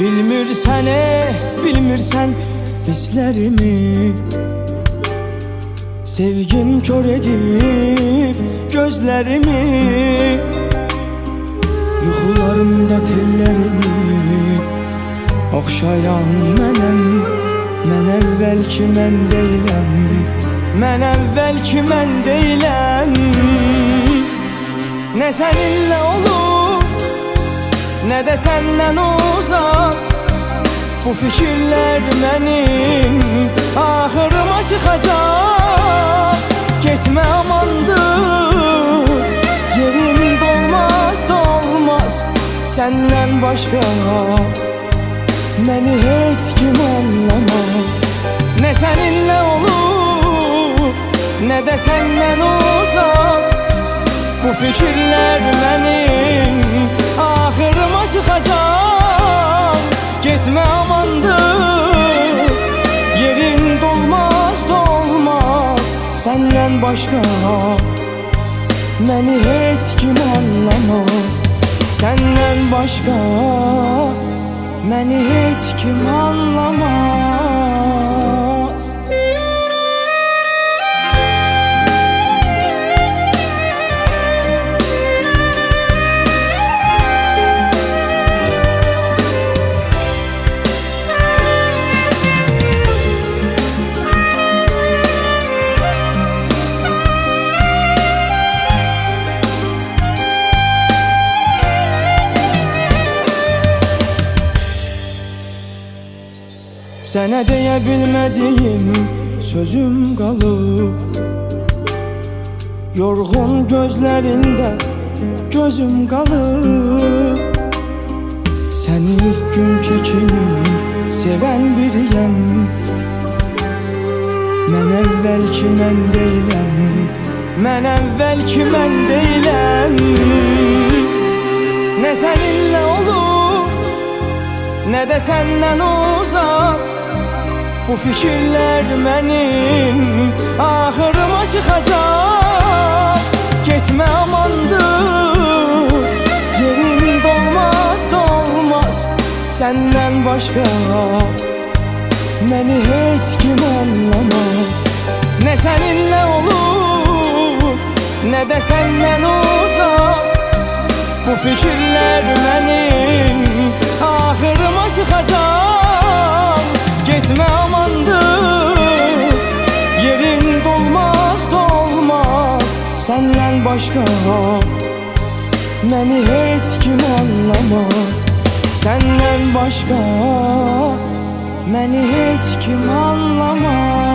səni bilmirsən hisslərimi Sevgim kör edib gözlərimi Yuxularımda tellərimi Oxşayan mənəm Mən əvvəlki mən deyiləm Mən əvvəlki mən deyiləm Nə səninlə olur Nə də səndən uzaq Bu fikirlər mənim Axırıma çıxacaq Getmə amandır. Yerin dolmaz dolmaz. Səndən başqa Məni heç kim anlamaz. Nə səninlə olur Nə də səndən uzaq Bu fikirlər mənim Səndən başqa Məni heç kim anlamaz. Səndən başqa Məni heç kim anlamaz Sənə deyə sözüm qalıb Yorğun gözlərində gözüm qalıb Səni ilk günkü kimi sevən biriyəm Mən əvvəlki mən deyiləm Mən əvvəlki mən deyiləm Nə də səndən uzaq Bu fikirlər mənim Axırıma çıxacaq Getmə amandır. Yerin dolmaz dolmaz. Səndən başqa Məni heç kim anlamaz. Nə səninlə olur Nə də səndən uzaq Bu fikirlər mənim Çıxacaq Getmə amandır. Yerin dolmaz dolmaz. Səndən başqa Məni heç kim anlamaz. Səndən başqa Məni heç kim anlamaz